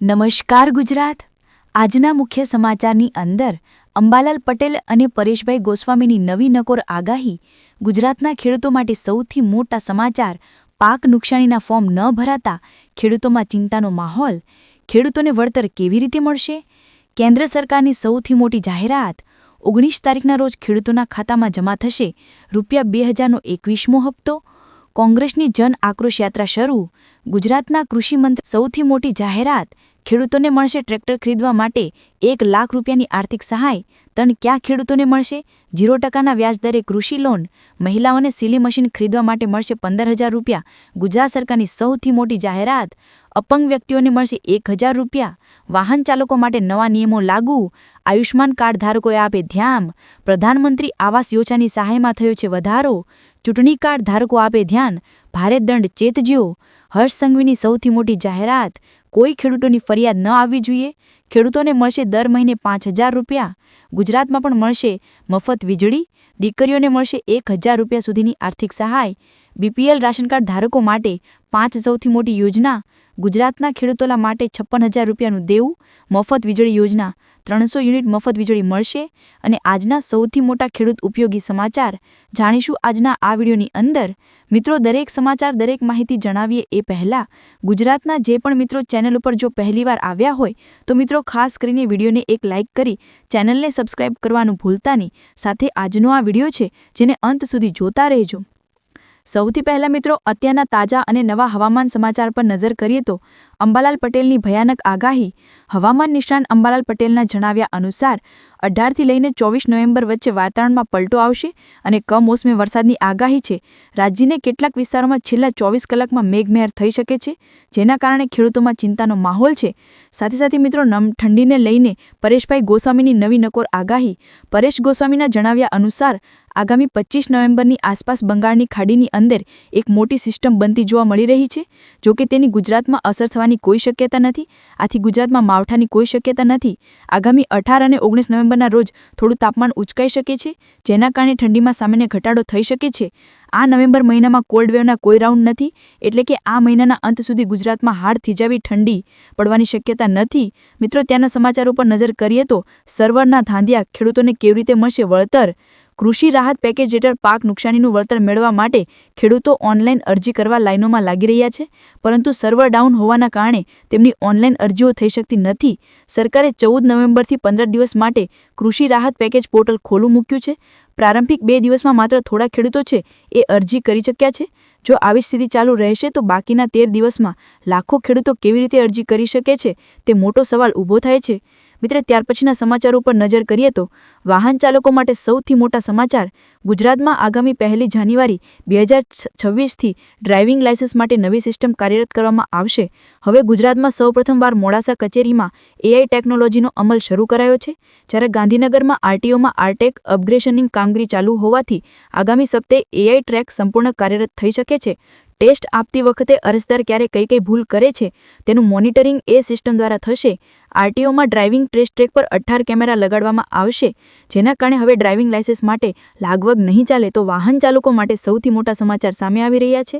નમસ્કાર ગુજરાત. આજના મુખ્ય સમાચારની અંદર અંબાલાલ પટેલ અને પરેશભાઈ ગોસ્વામીની નવી નકોર આગાહી ગુજરાતના ખેડૂતો માટે સૌથી મોટા સમાચાર. પાક નુકસાનીના ફોર્મ ન ભરાતા ખેડૂતોમાં ચિંતાનો માહોલ. ખેડૂતોને વળતર કેવી રીતે મળશે? કેન્દ્ર સરકારની સૌથી મોટી જાહેરાત, ઓગણીસ તારીખના રોજ ખેડૂતોના ખાતામાં જમા થશે રૂપિયા બે હજારનો એકવીસમો હપ્તો. કોંગ્રેસની જન આક્રોશ યાત્રા શરૂ. ગુજરાતના કૃષિમંત્રી સૌથી મોટી જાહેરાત, ખેડૂતોને મળશે ટ્રેક્ટર ખરીદવા માટે એક લાખ રૂપિયાની આર્થિક સહાય. તણ ક્યાં ખેડૂતોને મળશે? ઝીરો ટકાના વ્યાજદરે કૃષિ લોન. મહિલાઓને સિલી મશીન ખરીદવા માટે મળશે પંદર હજાર રૂપિયા. ગુજરાત સરકારની સૌથી મોટી જાહેરાત, અપંગ વ્યક્તિઓને મળશે એક હજાર રૂપિયા. વાહન ચાલકો માટે નવા નિયમો લાગુ. આયુષ્માન કાર્ડ ધારકોએ આપે ધ્યાન. પ્રધાનમંત્રી આવાસ યોજનાની સહાયમાં થયો છે વધારો. ચૂંટણી કાર્ડ ધારકો આપે ધ્યાન, ભારે દંડ ચેતજો હર્ષ સંઘવીની સૌથી મોટી જાહેરાત, કોઈ ખેડૂતોની ફરિયાદ ન આવવી જોઈએ. ખેડૂતોને મળશે દર મહિને પાંચ રૂપિયા. ગુજરાતમાં પણ મળશે મફત વીજળી. દીકરીઓને મળશે એક રૂપિયા સુધીની આર્થિક સહાય. બીપીએલ રાશન કાર્ડ ધારકો માટે પાંચ સૌથી મોટી યોજના ગુજરાતના ખેડૂતોલા માટે છપ્પન હજાર રૂપિયાનું દેવું, મફત વીજળી યોજના, ત્રણસો યુનિટ મફત વીજળી મળશે અને આજના સૌથી મોટા ખેડૂત ઉપયોગી સમાચાર જાણીશું આજના આ વિડીયોની અંદર. મિત્રો, દરેક સમાચાર, દરેક માહિતી જણાવીએ એ પહેલાં, ગુજરાતના જે પણ મિત્રો ચેનલ ઉપર જો પહેલીવાર આવ્યા હોય, તો મિત્રો, ખાસ કરીને વિડીયોને એક લાઇક કરી ચેનલને સબસ્ક્રાઇબ કરવાનું ભૂલતા નહીં. સાથે આજનો આ વીડિયો છે, જેને અંત સુધી જોતા રહેજો. સૌથી પહેલા મિત્રો, અત્યારના તાજા અને નવા હવામાન સમાચાર પર નજર કરીએ તો, અંબાલાલ પટેલની ભયાનક આગાહી, હવામાન નિષ્ણાંત અંબાલાલ પટેલના જણાવ્યા અનુસાર, અઢારથી લઈને ચોવીસ નવેમ્બર વચ્ચે વાતાવરણમાં પલટો આવશે અને કમોસમી વરસાદની આગાહી છે. રાજ્યને કેટલાક વિસ્તારોમાં છેલ્લા ચોવીસ કલાકમાં મેઘમહેર થઈ શકે છે, જેના કારણે ખેડૂતોમાં ચિંતાનો માહોલ છે. સાથે સાથે મિત્રો, નમ, ઠંડીને લઈને પરેશભાઈ ગોસ્વામીની નવી નકોર આગાહી, પરેશ ગોસ્વામીના જણાવ્યા અનુસાર આગામી પચીસ નવેમ્બરની આસપાસ બંગાળની ખાડીની અંદર એક મોટી સિસ્ટમ બનતી જોવા મળી રહી છે. જોકે તેની ગુજરાતમાં અસર થવાની કોઈ શક્યતા નથી, આથી ગુજરાતમાં માવઠાની કોઈ શક્યતા નથી. આગામી અઢાર અને ઓગણીસ નવેમ્બરના રોજ થોડું તાપમાન ઉચકાઈ શકે છે, જેના કારણે ઠંડીમાં સામાન્ય ઘટાડો થઈ શકે છે. આ નવેમ્બર મહિનામાં કોલ્ડ વેવના કોઈ રાઉન્ડ નથી, એટલે કે આ મહિનાના અંત સુધી ગુજરાતમાં હાડ થીજાવી ઠંડી પડવાની શક્યતા નથી. મિત્રો, ત્યાંના સમાચારો પર નજર કરીએ તો, સર્વરના ધાંધિયા ખેડૂતોને કેવી રીતે મળશે વળતર? કૃષિ રાહત પેકેજ હેઠળ પાક નુકસાનીનું વળતર મેળવવા માટે ખેડૂતો ઓનલાઈન અરજી કરવા લાઇનોમાં લાગી રહ્યા છે. પરંતુ સર્વર ડાઉન હોવાના કારણે તેમની ઓનલાઈન અરજીઓ થઈ શકતી નથી. સરકારે ચૌદ નવેમ્બરથી પંદર દિવસ માટે કૃષિ રાહત પેકેજ પોર્ટલ ખોલું મૂક્યું છે. પ્રારંભિક બે દિવસમાં માત્ર થોડા ખેડૂતો છે એ અરજી કરી શક્યા છે. જો આવી સ્થિતિ ચાલુ રહેશે તો બાકીના તેર દિવસમાં લાખો ખેડૂતો કેવી રીતે અરજી કરી શકે છે તે મોટો સવાલ ઊભો થાય છે. મિત્ર ત્યાર પછીના સમાચારો પર નજર કરીએ તો વાહન ચાલકો માટે સૌથી મોટા સમાચાર ગુજરાતમાં આગામી પહેલી જાન્યુઆરી બે હજાર છવ્વીસથી ડ્રાઇવિંગ લાયસન્સ માટે નવી સિસ્ટમ કાર્યરત કરવામાં આવશે. હવે ગુજરાતમાં સૌપ્રથમવાર મોડાસા કચેરીમાં એઆઈ ટેકનોલોજીનો અમલ શરૂ કરાયો છે. જ્યારે ગાંધીનગરમાં આરટીઓમાં આરટેક અપગ્રેશનિંગ કામગીરી ચાલુ હોવાથી આગામી સપ્તાહે એઆઈ ટ્રેક સંપૂર્ણ કાર્યરત થઈ શકે છે. ટેસ્ટ આપતી વખતે અરજદાર ક્યારે કઈ કઈ ભૂલ કરે છે તેનું મોનિટરિંગ એ સિસ્ટમ દ્વારા થશે. આરટીઓમાં ડ્રાઇવિંગ ટેસ્ટ ટ્રેક પર અઠ્ઠાર કેમેરા લગાડવામાં આવશે, જેના કારણે હવે ડ્રાઇવિંગ લાયસન્સ માટે લાગવગ નહીં ચાલે તો વાહન ચાલકો માટે સૌથી મોટા સમાચાર સામે આવી રહ્યા છે.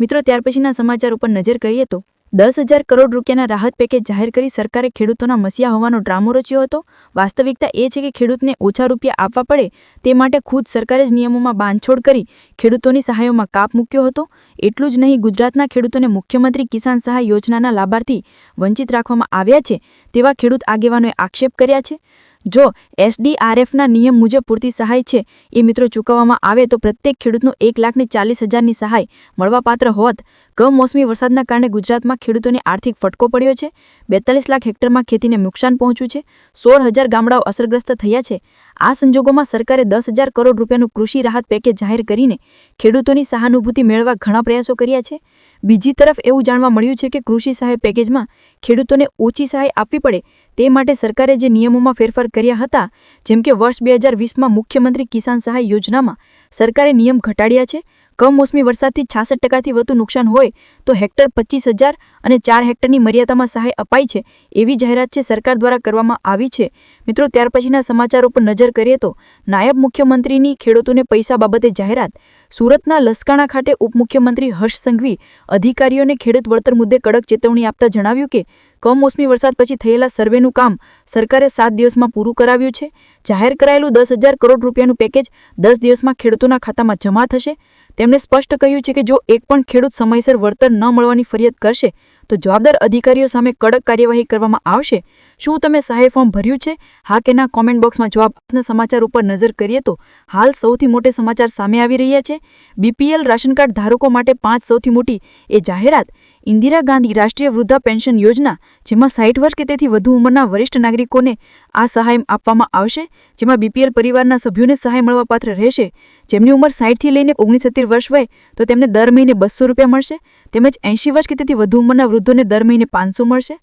મિત્રો, ત્યાર પછીના સમાચાર ઉપર નજર કરીએ તો દસ હજાર કરોડ રૂપિયાના રાહત પેકેજ જાહેર કરી સરકારે ખેડૂતોના મસિયા હોવાનો ડ્રામો રચ્યો હતો. વાસ્તવિકતા એ છે કે ખેડૂતને ઓછા રૂપિયા આપવા પડે તે માટે ખુદ સરકારે જ નિયમોમાં બાંધછોડ કરી ખેડૂતોની સહાયોમાં કાપ મૂક્યો હતો. એટલું જ નહીં, ગુજરાતના ખેડૂતોને મુખ્યમંત્રી કિસાન સહાય યોજનાના લાભાર્થી વંચિત રાખવામાં આવ્યા છે તેવા ખેડૂત આગેવાનોએ આક્ષેપ કર્યા છે. જો એસડીઆરએફના નિયમ મુજબ પૂરતી સહાય છે, એ મિત્રો ચૂકવવામાં આવે તો પ્રત્યેક ખેડૂતનું એક લાખને ચાલીસ હજારની સહાય મળવાપાત્ર હોત. કમોસમી વરસાદના કારણે ગુજરાતમાં ખેડૂતોને આર્થિક ફટકો પડ્યો છે. બેતાલીસ લાખ હેક્ટરમાં ખેતીને નુકસાન પહોંચ્યું છે. સોળ હજાર ગામડાઓ અસરગ્રસ્ત થયા છે. આ સંજોગોમાં સરકારે દસ હજાર કરોડ રૂપિયાનું કૃષિ રાહત પેકેજ જાહેર કરીને ખેડૂતોની સહાનુભૂતિ મેળવવા ઘણા પ્રયાસો કર્યા છે. બીજી તરફ એવું જાણવા મળ્યું છે કે કૃષિ સહાય પેકેજમાં ખેડૂતોને ઓછી સહાય આપવી પડે તે માટે સરકારે જે નિયમોમાં ફેરફાર કર્યા હતા, જેમ કે વર્ષ બે હજાર વીસમાં મુખ્યમંત્રી કિસાન સહાય યોજનામાં સરકારે નિયમ ઘટાડ્યા છે કમોસમી વરસાદથી છાસઠ ટકાથી વધુ નુકસાન હોય તો હેક્ટર પચીસ હજાર અને ચાર હેક્ટરની મર્યાદામાં સહાય અપાય છે એવી જાહેરાત છે સરકાર દ્વારા કરવામાં આવી છે. મિત્રો, ત્યાર પછીના સમાચારો પર નજર કરીએ તો નાયબ મુખ્યમંત્રીની ખેડૂતોને પૈસા બાબતે જાહેરાત. સુરતના લસકાણા ખાતે ઉપમુખ્યમંત્રી હર્ષ સંઘવી અધિકારીઓને ખેડૂત વળતર મુદ્દે કડક ચેતવણી આપતા જણાવ્યું કે કમોસમી વરસાદ પછી થયેલા સર્વેનું કામ સરકારે સાત દિવસમાં પૂરું કરાવ્યું છે. જાહેર કરાયેલું દસ હજાર કરોડ રૂપિયાનું પેકેજ દસ દિવસમાં ખેડૂતોના ખાતામાં જમા થશે. તેમણે સ્પષ્ટ કહ્યું છે કે જો એક પણ ખેડૂત સમયસર વળતર ન મળવાની ફરિયાદ કરશે તો જવાબદાર અધિકારીઓ સામે કડક કાર્યવાહી કરવામાં આવશે? શું તમે સહાય ફોર્મ ભર્યું છે? હા કે ના કોમેન્ટ બોક્સમાં જવાબ આપના સમાચાર ઉપર નજર કરીએ તો હાલ સૌથી મોટે સમાચાર સામે આવી રહ્યા છે. બીપીએલ રાશન કાર્ડ ધારકો માટે પાંચ સૌથી મોટી એ જાહેરાત. ઇન્દિરા ગાંધી રાષ્ટ્રીય વૃદ્ધા પેન્શન યોજના, જેમાં સાઠ વર્ષ કે તેથી વધુ ઉંમરના વરિષ્ઠ નાગરિકોને આ સહાય આપવામાં આવશે, જેમાં બીપીએલ પરિવારના સભ્યોને સહાય મળવાપાત્ર રહેશે. જેમની ઉંમર સાઠથી લઈને ઓગણીસત્તેર વર્ષ હોય તો તેમને દર મહિને બસો રૂપિયા મળશે. તેમજ એંશી વર્ષ કે તેથી વધુ ઉંમરના વૃદ્ધોને દર મહિને પાંચસો મળશે.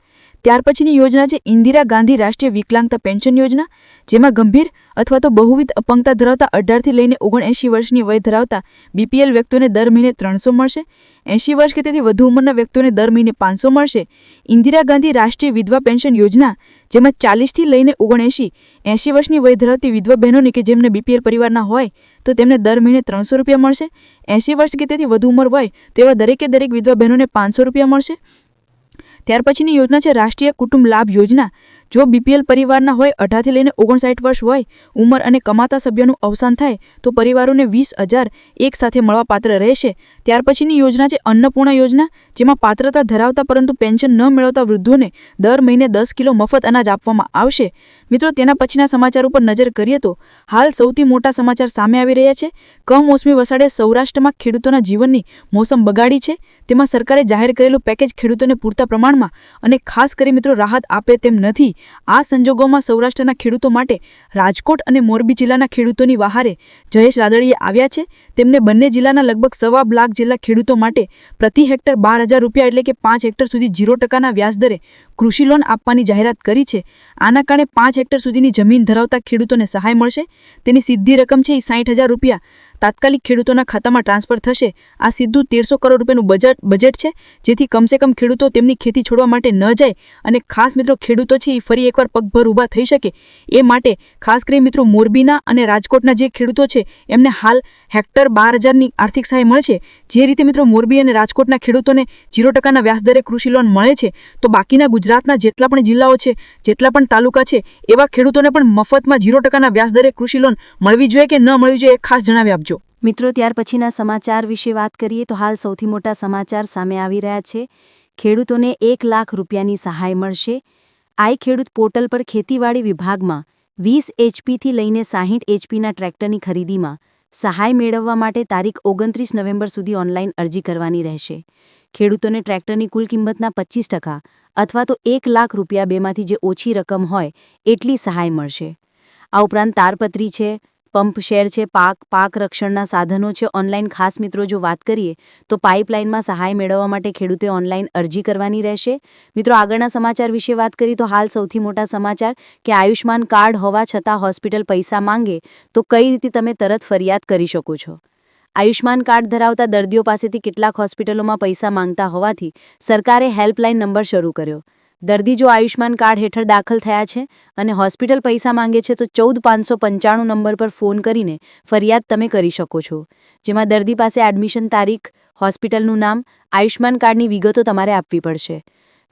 ત્યાર પછીની યોજના છે ઇન્દિરા ગાંધી રાષ્ટ્રીય વિકલાંગતા પેન્શન યોજના, જેમાં ગંભીર અથવા તો બહુવિધ અપંગતા ધરાવતા અઢારથી લઈને ઓગણએંશી વર્ષની વય ધરાવતા બીપીએલ વ્યક્તિઓને દર મહિને ત્રણસો મળશે. એંશી વર્ષ કે તેથી વધુ ઉંમરના વ્યક્તિઓને દર મહિને પાંચસો મળશે. ઇન્દિરા ગાંધી રાષ્ટ્રીય વિધવા પેન્શન યોજના, જેમાં ચાલીસથી લઈને ઓગણએંશી, એંશી વર્ષની વય ધરાવતી વિધવા બહેનોને કે જેમને બીપીએલ પરિવારના હોય, તો તેમને દર મહિને ત્રણસો રૂપિયા મળશે. એંશી વર્ષ કે તેથી વધુ ઉંમર હોય તો એવા દરેકે દરેક વિધવા બહેનોને પાંચસો રૂપિયા મળશે. ત્યાર પછીની યોજના છે રાષ્ટ્રીય કુટુંબ લાભ યોજના. જો બીપીએલ પરિવારના હોય, અઢારથી લઈને ઓગણસાઠ વર્ષ હોય, ઉંમર અને કમાતા સભ્યનું અવસાન થાય, તો પરિવારોને વીસ હજાર એક સાથે મળવાપાત્ર રહેશે. ત્યાર પછીની યોજના છે અન્નપૂર્ણા યોજના, જેમાં પાત્રતા ધરાવતા પરંતુ પેન્શન ન મેળવતા વૃદ્ધોને દર મહિને દસ કિલો મફત અનાજ આપવામાં આવશે. મિત્રો, તેના પછીના સમાચાર ઉપર નજર કરીએ તો, હાલ સૌથી મોટા સમાચાર સામે આવી રહ્યા છે. કમોસમી વસાડે સૌરાષ્ટ્રમાં ખેડૂતોના જીવનની મોસમ બગાડી છે. તેમાં સરકારે જાહેર કરેલું પેકેજ ખેડૂતોને પૂરતા પ્રમાણમાં અને ખાસ કરી મિત્રો રાહત આપે તેમ નથી, આ સંજોગોમાં સૌરાષ્ટ્રના ખેડૂતો માટે રાજકોટ અને મોરબી જિલ્લાના ખેડૂતોની વહારે જયેશ રાદડીએ આવ્યા છે. તેમને બંને જિલ્લાના લગભગ સવા લાખ જેટલા ખેડૂતો માટે પ્રતિ હેક્ટર બાર હજાર રૂપિયા એટલે કે પાંચ હેક્ટર સુધી ઝીરો ટકાના વ્યાજદરે કૃષિ લોન આપવાની જાહેરાત કરી છે. આના કારણે પાંચ હેક્ટર સુધીની જમીન ધરાવતા ખેડૂતોને સહાય મળશે. તેની સીધી રકમ છે એ સાઠ હજાર રૂપિયા. તાત્કાલિક ખેડૂતોના ખાતામાં ટ્રાન્સફર થશે. આ સીધું તેરસો કરોડ રૂપિયાનું બજેટ બજેટ છે, જેથી કમસે કમ ખેડૂતો તેમની ખેતી છોડવા માટે ન જાય અને ખાસ મિત્રો ખેડૂતો છે એ ફરી એકવાર પગભર ઊભા થઈ શકે. એ માટે ખાસ કરી મિત્રો મોરબીના અને રાજકોટના જે ખેડૂતો છે, એમને હાલ હેક્ટર બાર હજારની આર્થિક સહાય મળશે જે રીતે મિત્રો મોરબી અને રાજકોટના ખેડૂતોને ઝીરો ટકાના વ્યાજદરે કૃષિ લોન મળે છે, તો બાકીના ગુજરાતના જેટલા પણ જિલ્લાઓ છે, જેટલા પણ તાલુકા છે, એવા ખેડૂતોને પણ મફતમાં ઝીરો ટકાના વ્યાજદરે કૃષિ લોન મળવી જોઈએ કે ન મળવી જોઈએ એ ખાસ જણાવી આપજો. મિત્રો, ત્યાર પછીના સમાચાર વિશે વાત કરીએ તો હાલ સૌથી મોટા સમાચાર સામે આવી રહ્યા છે. ખેડૂતોને એક લાખ રૂપિયાની સહાય મળશે. આઈ ખેડૂત પોર્ટલ પર ખેતીવાડી વિભાગમાં વીસ એચપીથી લઈને સાહીઠ એચપીના ટ્રેક્ટરની ખરીદીમાં સહાય મેળવવા માટે તારીખ ઓગણત્રીસ નવેમ્બર સુધી ઓનલાઈન અરજી કરવાની રહેશે. ખેડૂતોને ટ્રેક્ટરની કુલ કિંમતના પચીસ ટકા અથવા તો એક લાખ રૂપિયા બેમાંથી જે ઓછી રકમ હોય, એટલી સહાય મળશે. આ ઉપરાંત તારપત્રી છે પંપ શેર છે, પાક પાક રક્ષણના સાધનો છે. ઓનલાઈન ખાસ મિત્રો, જો વાત કરીએ, તો પાઇપલાઇનમાં સહાય મેળવવા માટે ખેડૂતે ઓનલાઈન અરજી કરવાની રહેશે. મિત્રો, આગળના સમાચાર વિશે વાત કરી તો હાલ સૌથી મોટા સમાચાર કે આયુષ્માન કાર્ડ હોવા છતાં હોસ્પિટલ પૈસા માંગે, તો કઈ રીતે તમે તરત ફરિયાદ કરી શકો છો? આયુષ્માન કાર્ડ ધરાવતા દર્દીઓ પાસેથી કેટલાક હોસ્પિટલોમાં પૈસા માંગતા હોવાથી સરકારે હેલ્પલાઇન નંબર શરૂ કર્યો. દર્દી જો આયુષ્માન કાર્ડ હેઠળ દાખલ થયા છે અને હોસ્પિટલ પૈસા માંગે છે તો ચૌદ પાંચસો પંચાણું નંબર પર ફોન કરીને ફરિયાદ તમે કરી શકો છો. જેમાં દર્દી પાસે એડમિશન તારીખ, હોસ્પિટલનું નામ આયુષ્માન કાર્ડની વિગતો તમારે આપવી પડશે.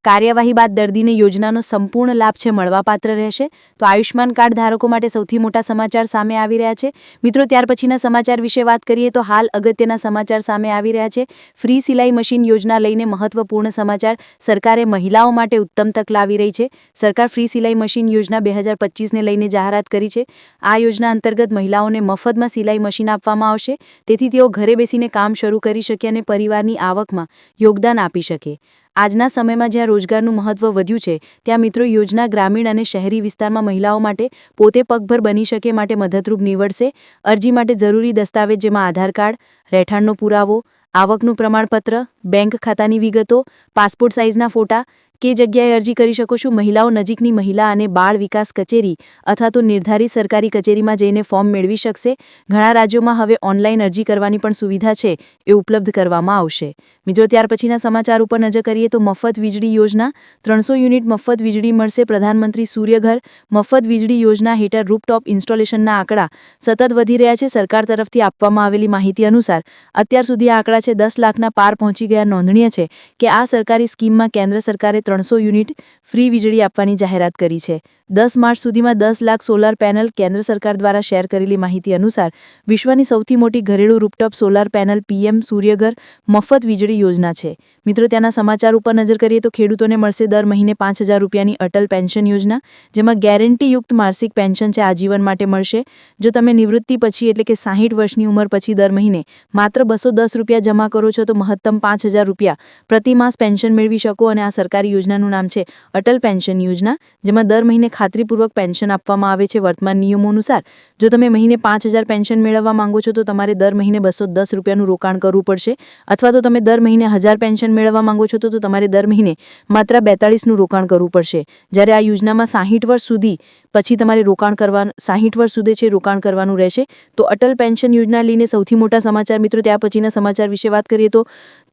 કાર્યવાહી બાદ દર્દીને યોજનાનો સંપૂર્ણ લાભ છે, મળવાપાત્ર રહેશે. તો આયુષ્માન કાર્ડ ધારકો માટે સૌથી મોટા સમાચાર સામે આવી રહ્યા છે. મિત્રો, ત્યાર પછીના સમાચાર વિશે વાત કરીએ તો હાલ અગત્યના સમાચાર સામે આવી રહ્યા છે. ફ્રી સિલાઈ મશીન યોજના લઈને મહત્વપૂર્ણ સમાચાર. સરકારે મહિલાઓ માટે ઉત્તમ તક લાવી રહી છે. સરકાર ફ્રી સિલાઈ મશીન યોજના બે હજાર પચીસને લઈને જાહેરાત કરી છે. આ યોજના અંતર્ગત મહિલાઓને મફતમાં સિલાઈ મશીન આપવામાં આવશે. તેથી તેઓ ઘરે બેસીને કામ શરૂ કરી શકે અને પરિવારની આવકમાં યોગદાન આપી શકે. આજના સમયમાં જ્યાં રોજગારનું મહત્વ વધ્યું છે, ત્યાં મિત્રો યોજના ગ્રામીણ અને શહેરી વિસ્તારમાં મહિલાઓ માટે પોતે પગભર બની શકે માટે મદદરૂપ નીવડશે. અરજી માટે જરૂરી દસ્તાવેજ જેમાં આધાર કાર્ડ, રહેઠાણનો પુરાવો, આવકનું પ્રમાણપત્ર, બેંક ખાતાની વિગતો, પાસપોર્ટ સાઇઝના ફોટા કે જગ્યાએ અરજી કરી શકો છો, મહિલાઓ નજીકની મહિલા અને બાળ વિકાસ કચેરી અથવા તો નિર્ધારિત સરકારી કચેરીમાં જઈને ફોર્મ મેળવી શકશે. ઘણા રાજ્યોમાં હવે ઓનલાઈન અરજી કરવાની પણ સુવિધા છે, એ ઉપલબ્ધ કરવામાં આવશે. બીજો ત્યાર પછીના સમાચાર ઉપર નજર કરીએ તો મફત વીજળી યોજના. ત્રણસો યુનિટ મફત વીજળી મળશે પ્રધાનમંત્રી સૂર્યઘર. મફત વીજળી યોજના હેઠળ રૂપટોપ ઇન્સ્ટોલેશનના આંકડા સતત વધી રહ્યા છે. સરકાર તરફથી આપવામાં આવેલી માહિતી અનુસાર અત્યાર સુધી આ આંકડા છે દસ લાખના પાર પહોંચી ગયા. નોંધનીય છે કે આ સરકારી સ્કીમમાં કેન્દ્ર સરકારે ત્રણસો યુનિટ ફ્રી વીજળી આપવાની જાહેરાત કરી છે. દસ માર્ચ સુધીમાં દસ લાખ સોલાર પેનલ કેન્દ્ર સરકાર દ્વારા શેર કરેલી માહિતી અનુસાર વિશ્વની સૌથી મોટી ઘરેલું rooftop solar panel PM Surya Ghar મફત વીજળી યોજના છે. મિત્રો, ત્યાંના સમાચાર ઉપર નજર કરીએ તો ખેડૂતોને મળશે દર મહિને પાંચ હજાર રૂપિયાની અટલ પેન્શન યોજના, જેમાં ગેરંટીયુક્ત માસિક પેન્શન છે, આજીવન માટે મળશે. જો તમે નિવૃત્તિ પછી એટલે કે સાહીઠ વર્ષની ઉંમર પછી દર મહિને માત્ર બસો દસ રૂપિયા જમા કરો છો, તો મહત્તમ પાંચ હજાર રૂપિયા પ્રતિ માસ પેન્શન મેળવી શકો અને આ સરકારી યોજનાનું નામ છે અટલ પેન્શન યોજના, જેમાં દર મહિને ખાતરીપૂર્વક પેન્શન આપવામાં આવે છે વર્તમાન નિયમો અનુસાર. જો તમે મહિને પાંચ હજાર પેન્શન મેળવવા માંગો છો, તો તમારે દર મહિને બસો દસ રૂપિયાનું રોકાણ કરવું પડશે. અથવા તો તમે દર મહિને હજાર પેન્શન મેળવવા માંગો છો, તો તમારે દર મહિને માત્ર બેતાળીસનું રોકાણ કરવું પડશે. જ્યારે આ યોજનામાં સાહીઠ વર્ષ સુધી પછી તમારે રોકાણ કરવાનું, સાહીઠ વર્ષ સુધી છે રોકાણ કરવાનું રહેશે. તો અટલ પેન્શન યોજના લઈને સૌથી મોટા સમાચાર મિત્રો ત્યાં પછીના સમાચાર વિશે વાત કરીએ તો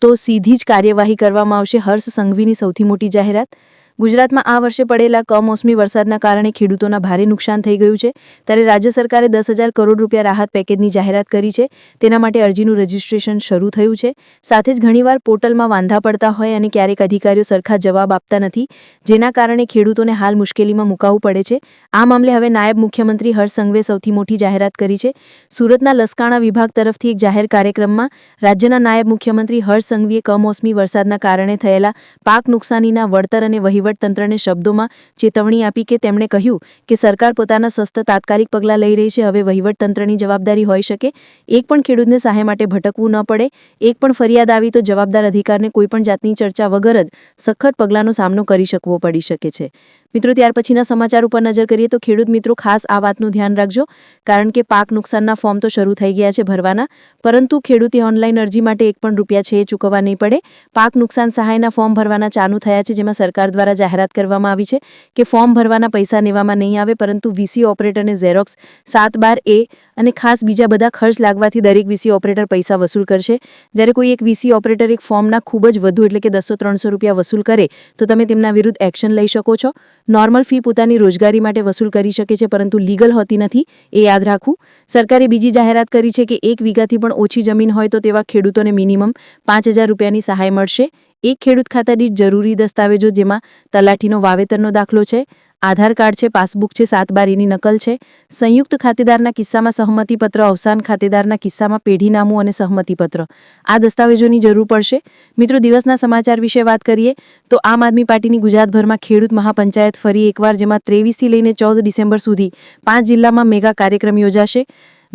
તો સીધી જ કાર્યવાહી કરવામાં આવશે હર્ષ સંઘવીની સૌથી મોટી જાહેરાત? ગુજરાતમાં આ વર્ષે પડેલા કમોસમી વરસાદના કારણે ખેડૂતોના ભારે નુકસાન થઈ ગયું છે. ત્યારે રાજ્ય સરકારે દસ હજાર કરોડ રૂપિયા રાહત પેકેજની જાહેરાત કરી છે. તેના માટે અરજીનું રજીસ્ટ્રેશન શરૂ થયું છે. સાથે જ ઘણીવાર પોર્ટલમાં વાંધા પડતા હોય અને ક્યારેક અધિકારીઓ સરખા જવાબ આપતા નથી, જેના કારણે ખેડૂતોને હાલ મુશ્કેલીમાં મુકાવવું પડે છે. આ મામલે હવે નાયબ મુખ્યમંત્રી હર્ષ સંઘવે સૌથી મોટી જાહેરાત કરી છે. સુરતના લસકાણા વિભાગ તરફથી એક જાહેર કાર્યક્રમમાં રાજ્યના નાયબ મુખ્યમંત્રી હર્ષ સંઘવીએ કમોસમી વરસાદના કારણે થયેલા પાક નુકસાનીના વળતર અને વહીવટતંત્રને શબ્દોમાં ચેતવણી આપી કે તેમણે કહ્યું કે સરકાર પોતાના સસ્ત તાત્કાલિક પગલાં લઈ રહી છે. હવે વહીવટતંત્રની જવાબદારી હોઈ શકે. એક પણ ખેડૂતને સહાય માટે ભટકવું ન પડે. એક પણ ફરિયાદ આવી તો જવાબદાર અધિકારને કોઈપણ જાતની ચર્ચા વગર જ સખત પગલાંનો સામનો કરી શકવો પડી શકે છે. મિત્રો, ત્યાર પછીના સમાચાર ઉપર નજર કરીએ તો ખેડૂત મિત્રો, ખાસ આ વાતનું ધ્યાન રાખજો. કારણ કે પાક નુકસાનના ફોર્મ તો શરૂ થઈ ગયા છે ભરવાના. પરંતુ ખેડૂતે ઓનલાઈન અરજી માટે એક પણ રૂપિયા છે એ ચૂકવવા નહીં પડે. પાક નુકસાન સહાયના ફોર્મ ભરવાના ચાલુ થયા છે, જેમાં સરકાર દ્વારા જાહેરાત કરવામાં આવી છે કે ફોર્મ ભરવાના પૈસા લેવામાં નહીં આવે, પરંતુ વીસી ઓપરેટરને ઝેરોક્સ, સાત બાર એ અને ખાસ બીજા બધા ખર્ચ લાગવાથી દરેક વીસી ઓપરેટર પૈસા વસૂલ કરશે. જ્યારે કોઈ એક વીસી ઓપરેટર એક ફોર્મના ખૂબ જ વધુ, એટલે કે દસો, ત્રણસો રૂપિયા વસૂલ કરે, તો તમે તેમના વિરુદ્ધ એક્શન લઈ શકો છો. નોર્મલ ફી પોતાની રોજગારી માટે વસૂલ કરી શકે છે, પરંતુ લીગલ હોતી નથી, એ યાદ રાખવું. સરકારે બીજી જાહેરાત કરી છે કે એક વીઘાથી પણ ઓછી જમીન હોય તો તેવા ખેડૂતોને મિનિમમ પાંચ હજાર રૂપિયાની સહાય મળશે. એક ખેડૂત ખાતા દીઠ જરૂરી દસ્તાવેજો જેમાં તલાટીનો વાવેતરનો દાખલો છે આધાર કાર્ડ છે, પાસબુક છે, સાત બારીની નકલ છે. સંયુક્ત ખાતેદારના કિસ્સામાં સહમતિપત્ર, અવસાન ખાતેદારના કિસ્સામાં પેઢીનામું અને સહમતિપત્ર. આ દસ્તાવેજોની જરૂર પડશે. મિત્રો, દિવસના સમાચાર વિશે વાત કરીએ, તો આમ આદમી પાર્ટીની ગુજરાતભરમાં ખેડૂત મહાપંચાયત ફરી એકવાર, જેમાં ત્રેવીસથી લઈને ચૌદ ડિસેમ્બર સુધી પાંચ જિલ્લામાં મેગા કાર્યક્રમ યોજાશે.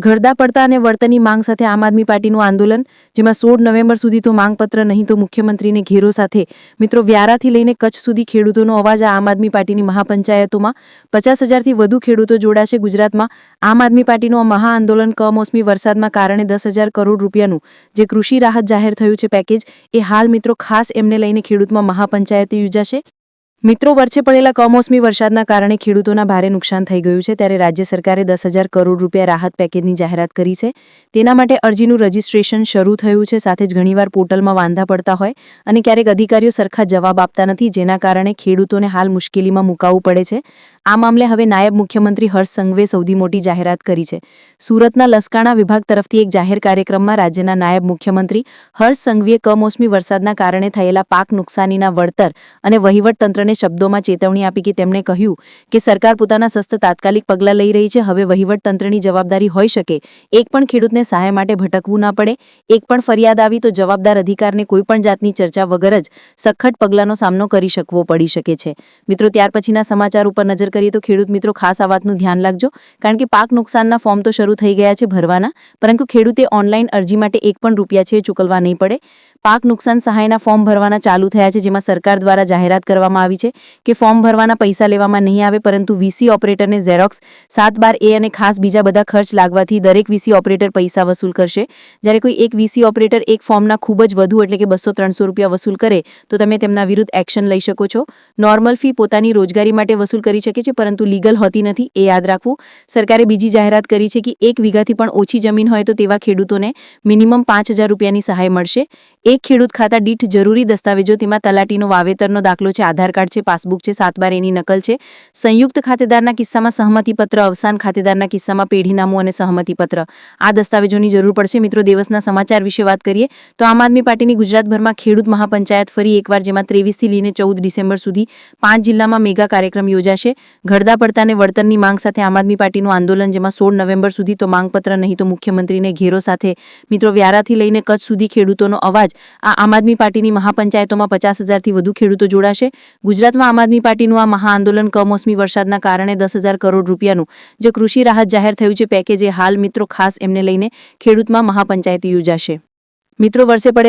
ઘરડા પડતા અને વળતરની માંગ સાથે આમ આદમી પાર્ટીનું આંદોલન, જેમાં સોળ નવેમ્બર સુધી તો માંગપત્ર નહીં તો મુખ્યમંત્રીને ઘેરો સાથે. મિત્રો, વ્યારાથી લઈને કચ્છ સુધી ખેડૂતોનો અવાજ આમ આદમી પાર્ટીની મહાપંચાયતોમાં. પચાસ હજારથી વધુ ખેડૂતો જોડાશે ગુજરાતમાં. આમ આદમી પાર્ટીનું આ મહાઆંદોલન કમોસમી વરસાદના કારણે દસ હજાર કરોડ રૂપિયાનું જે કૃષિ રાહત જાહેર થયું છે પેકેજ, એ હાલ મિત્રો ખાસ એમને લઈને ખેડૂતમાં મહાપંચાયત યોજાશે. મિત્રો વર્ષે પડેલા કમોસમી વરસાદના કારણે ખેડૂતોના ભારે નુકસાન થઈ ગયું છે. ત્યારે રાજ્ય સરકારે દસ હજાર કરોડ રૂપિયા રાહત પેકેજની જાહેરાત કરી છે. તેના માટે અરજીનું રજીસ્ટ્રેશન શરૂ થયું છે. સાથે જ ઘણીવાર પોર્ટલમાં વાંધા પડતા હોય અને ક્યારેક અધિકારીઓ સરખા જવાબ આપતા નથી, જેના કારણે ખેડૂતોને હાલ મુશ્કેલીમાં મુકાવવું પડે છે. આ મામલે હવે નાયબ મુખ્યમંત્રી હર્ષ સંઘવે સૌથી મોટી જાહેરાત કરી છે. સુરતના લસકાણા વિભાગ તરફથી એક જાહેર કાર્યક્રમમાં રાજ્યના નાયબ મુખ્યમંત્રી હર્ષ સંઘવીએ કમોસમી વરસાદના કારણે થયેલા પાક નુકસાનીના વળતર અને વહીવટતંત્રને શબ્દોમાં ચેતવણી આપી કે તેમણે કહ્યું કે સરકાર પોતાના સસ્ત તાત્કાલિક પગલાં લઈ રહી છે. હવે વહીવટતંત્રની જવાબદારી હોઈ શકે. એક પણ ખેડૂતને સહાય માટે ભટકવું ના પડે. એક પણ ફરિયાદ આવી તો જવાબદાર અધિકારને કોઈપણ જાતની ચર્ચા વગર જ સખત પગલાંનો સામનો કરી શકવો પડી શકે છે. મિત્રો, ત્યાર પછીના સમાચાર ઉપર નજર કરીએ તો ખેડૂત મિત્રો, ખાસ આ વાતનું ધ્યાન રાખજો. કારણ કે પાક નુકસાનના ફોર્મ તો શરૂ થઈ ગયા છે ભરવાના. પરંતુ ખેડૂતે ઓનલાઈન અરજી માટે એક પણ રૂપિયા છે ચૂકવવા નહીં પડે. પાક નુકસાન સહાયના ફોર્મ ભરવાના ચાલુ થયા છે, જેમાં સરકાર દ્વારા જાહેરાત કરવામાં આવી છે કે ફોર્મ ભરવાના પૈસા લેવામાં નહીં આવે, પરંતુ વીસી ઓપરેટરને ઝેરોક્સ, સાત બાર એ અને ખાસ બીજા બધા ખર્ચ લાગવાથી દરેક વીસી ઓપરેટર પૈસા વસૂલ કરશે. જ્યારે કોઈ એક વીસી ઓપરેટર એક ફોર્મના ખૂબ જ વધુ, એટલે કે બસો ત્રણસો રૂપિયા વસૂલ કરે, તો તમે તેમના વિરુદ્ધ એક્શન લઈ શકો છો. નોર્મલ ફી પોતાની રોજગારી માટે વસૂલ કરી શકે છે, પરંતુ લીગલ હોતી નથી, એ યાદ રાખવું. સરકારે બીજી જાહેરાત કરી છે કે એક વીઘાથી પણ ઓછી જમીન હોય તો તેવા ખેડૂતોને મિનિમમ પાંચ હજાર રૂપિયાની સહાય મળશે. એક ખેડૂત ખાતા દીઠ જરૂરી દસ્તાવેજો તેમાં તલાટીનો વાવેતરનો દાખલો છે, આધાર કાર્ડ છે, પાસબુક છે, સાત બાર એની નકલ છે. સંયુક્ત ખાતેદારના કિસ્સામાં સહમતિપત્ર, અવસાન ખાતેદારના કિસ્સામાં પેઢીનામું અને સહમતિપત્ર. આ દસ્તાવેજોની જરૂર પડશે. મિત્રો, દિવસના સમાચાર વિશે વાત કરીએ, તો આમ આદમી પાર્ટીની ગુજરાતભરમાં ખેડૂત મહાપંચાયત ફરી એકવાર જેમાં ત્રેવીસથી લઈને ચૌદ ડિસેમ્બર સુધી પાંચ જિલ્લામાં મેગા કાર્યક્રમ યોજાશે. ઘરડા પડતાને વળતરની માંગ સાથે આમ આદમી પાર્ટીનું આંદોલન જેમાં સોળ નવેમ્બર સુધી તો માંગપત્ર નહીં તો મુખ્યમંત્રીને ઘેરો સાથે. મિત્રો, વ્યારાથી લઈને કચ્છ સુધી ખેડૂતોનો અવાજ આ આમ આદમી પાર્ટીની મહાપંચાયતોમાં પચાસ હજારથી વધુ ખેડૂતો જોડાશે. ગુજરાતમાં આમ આદમી પાર્ટીનું આ મહાઆંદોલન કમોસમી વરસાદના કારણે દસ હજાર કરોડ રૂપિયાનું જે કૃષિ રાહત જાહેર થયું છે, પેકેજ હાલ મિત્રો ખાસ એમને લઈને ખેડૂતમાં મહાપંચાયત યોજાશે. મિત્રો, વર્ષે પડે